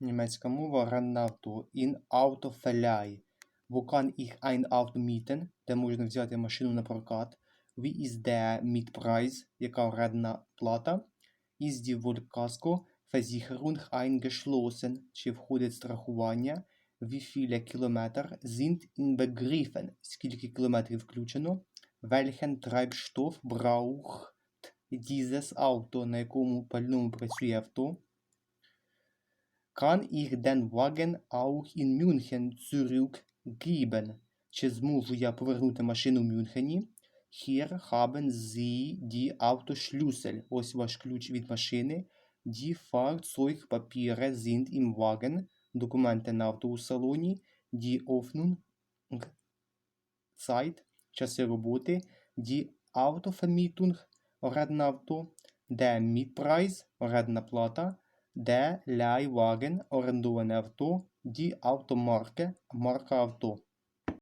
Німецька мова авто. In Autoverleih. Wo kann ich ein Auto mieten? Де можна взяти машину на прокат. Wie ist der Mietpreis? Яка орендна плата? Ist die Vollkasko-Versicherung eingeschlossen? Чи входить страхування? Wie viele Kilometer sind inbegriffen? Скільки кілометрів включено? Welchen Treibstoff braucht dieses Auto? На якому пальному працює авто? Kann ich den Wagen auch in München zurückgeben? Чи зможу я повернути машину в Мюнхені? Hier haben Sie die Autoschlüssel. Ось ваш ключ від машини. Die Fahrzeugpapiere sind im Wagen. Документи на авто у салоні. Die Öffnung Zeit. Часи роботи. Die Autovermietung. Орендне авто. Der Mietpreis. Орендна плата. Der Leihwagen. Орендоване авто. Die Automarke. Марка авто.